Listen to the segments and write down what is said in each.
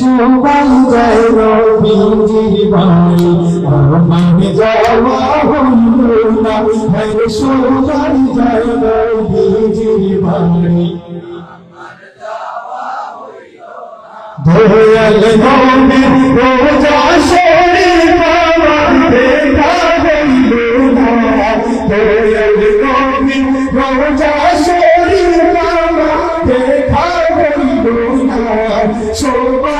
সবাই যায় রবিজির বাড়ি আমার যাওয়া হইল না হরে সবাই যায় রবিজির বাড়ি দয়াল নবী রোজা শরীফ আমার দেখা হইল না দয়াল নবী রোজা শরীফ আমার দেখা হইল না সবাই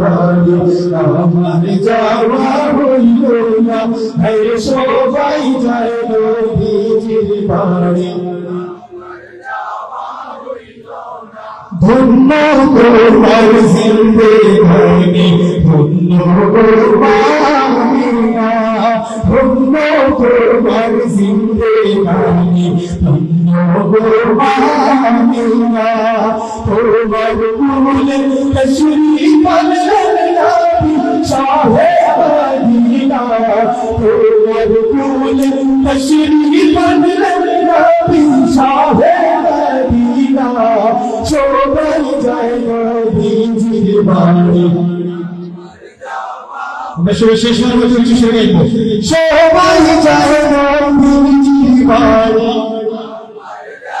বাড়ি আমার যাওয়া হইল না এই সবাই যায় নবীজির বাড়ি ধন্য তোমার জিন্দে ধনী ধন্য গোপালিনা ধন্য তোমার জিন্দে নাবি শাহে মদিনা সবাই যায় নবীজির বাড়ি আমরা সবাই শেষ হওয়ার মতো কিছু সেরে গাইবো সবাই যায় নবীজির বাড়ি হাইরে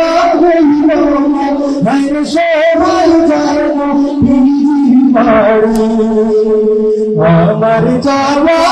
সবাই বাড়ি আমার যাওয়া